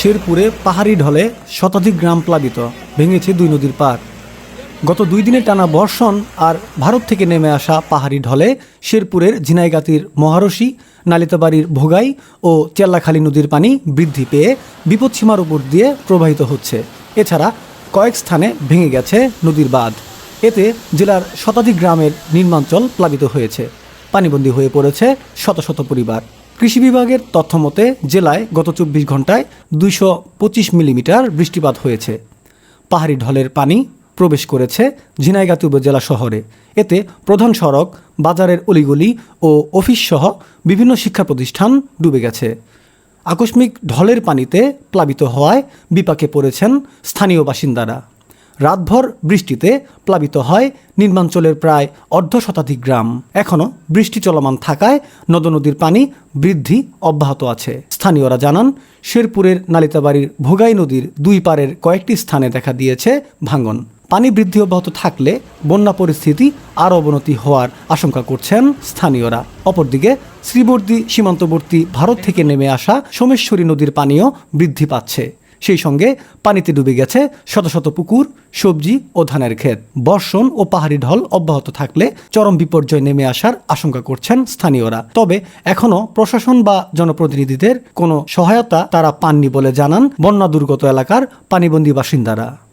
শেরপুরে পাহাড়ি ঢলে শতাধিক গ্রাম প্লাবিত, ভেঙেছে দুই নদীর পাড় গত দুই দিনের টানা বর্ষণ আর ভারত থেকে নেমে আসা পাহাড়ি ঢলে শেরপুরের ঝিনাইগাতির মহারশি, নালিতাবাড়ির ভোগাই ও চেল্লাখালী নদীর পানি বৃদ্ধি পেয়ে বিপদসীমার উপর দিয়ে প্রবাহিত হচ্ছে। এছাড়া কয়েক স্থানে ভেঙে গেছে নদীর বাঁধ। এতে জেলার শতাধিক গ্রামের নির্মাঞ্চল প্লাবিত হয়েছে। পানিবন্দী হয়ে পড়েছে শত শত পরিবার। কৃষি বিভাগের তথ্য মতে, জেলায় গত চব্বিশ ঘন্টায় দুইশো পঁচিশ মিলিমিটার বৃষ্টিপাত হয়েছে। পাহাড়ি ঢলের পানি প্রবেশ করেছে ঝিনাইগাতি উপজেলা শহরে। এতে প্রধান সড়ক, বাজারের অলিগলি ও অফিস সহ বিভিন্ন শিক্ষা প্রতিষ্ঠান ডুবে গেছে। আকস্মিক ঢলের পানিতে প্লাবিত হওয়ায় বিপাকে পড়েছেন স্থানীয় বাসিন্দারা। রাতভর বৃষ্টিতে প্লাবিত হয় নির্মাঞ্চলের প্রায় অর্ধ শতাধিক গ্রাম। এখনও বৃষ্টি চলমান থাকায় নদ নদীর পানি বৃদ্ধি অব্যাহত আছে। স্থানীয়রা জানান, শেরপুরের নালিতাবাড়ির ভোগাই নদীর দুই পারের কয়েকটি স্থানে দেখা দিয়েছে ভাঙন। পানি বৃদ্ধি অব্যাহত থাকলে বন্যা পরিস্থিতি আরও অবনতি হওয়ার আশঙ্কা করছেন স্থানীয়রা। অপরদিকে, শ্রীবর্দী সীমান্তবর্তী ভারত থেকে নেমে আসা সোমেশ্বরী নদীর পানিও বৃদ্ধি পাচ্ছে। সেই সঙ্গে পানিতে ডুবে গেছে শত শত পুকুর, সবজি ও ধানের ক্ষেত। বর্ষণ ও পাহাড়ি ঢল অব্যাহত থাকলে চরম বিপর্যয় নেমে আসার আশঙ্কা করছেন স্থানীয়রা। তবে এখনও প্রশাসন বা জনপ্রতিনিধিদের কোনো সহায়তা তারা পাননি বলে জানান বন্যা দুর্গত এলাকার পানিবন্দী বাসিন্দারা।